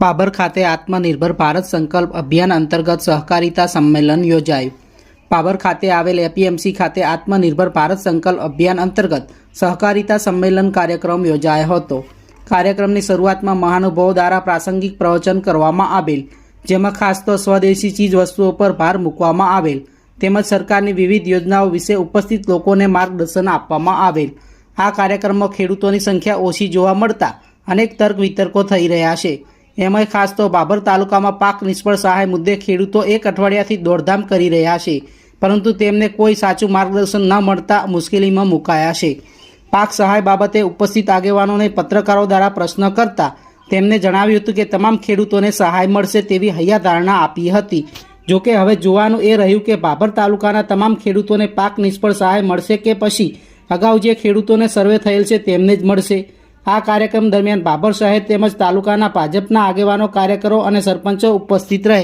પાભર ખાતે આત્મનિર્ભર ભારત સંકલ્પ અભિયાન અંતર્ગત સહકારિતા સંમેલન યોજાયું. પાભર ખાતે આવેલ એપીએમસી ખાતે આત્મનિર્ભર ભારત સંકલ્પ અભિયાન અંતર્ગત સહકારિતા સંમેલન કાર્યક્રમ યોજાયો હતો. કાર્યક્રમની શરૂઆતમાં મહાનુભાવો દ્વારા પ્રાસંગિક પ્રવચન કરવામાં આવેલ, જેમાં ખાસ તો સ્વદેશી ચીજ વસ્તુઓ પર ભાર મૂકવામાં આવેલ, તેમજ સરકારની વિવિધ યોજનાઓ વિશે ઉપસ્થિત લોકોને માર્ગદર્શન આપવામાં આવેલ. આ કાર્યક્રમમાં ખેડૂતોની સંખ્યા ઓછી જોવા મળતા અનેક તર્ક વિતર્કો થઈ રહ્યા છે. એમાંય ખાસ તો બાબર તાલુકામાં પાક નિષ્ફળ સહાય મુદ્દે ખેડૂતો એક અઠવાડિયાથી દોડધામ કરી રહ્યા છે. પરંતુ તેમને કોઈ સાચું માર્ગદર્શન ન મળતા મુશ્કેલીમાં મુકાયા છે. પાક સહાય બાબતે ઉપસ્થિત આગેવાનોને પત્રકારો દ્વારા પ્રશ્ન કરતા તેમને જણાવ્યું હતું કે તમામ ખેડૂતોને સહાય મળશે તેવી હૈયાધારણા આપી હતી. જોકે હવે જોવાનું એ રહ્યું કે બાબર તાલુકાના તમામ ખેડૂતોને પાક નિષ્ફળ સહાય મળશે કે પછી? અગાઉ જે ખેડૂતોને સર્વે થયેલ છે તેમને જ મળશે. આ કાર્યક્રમ દરમિયાન બાબર શહેર તેમજ તાલુકાના ભાજપના આગેવાનો કાર્યકરો અને સરપંચો ઉપસ્થિત રહે.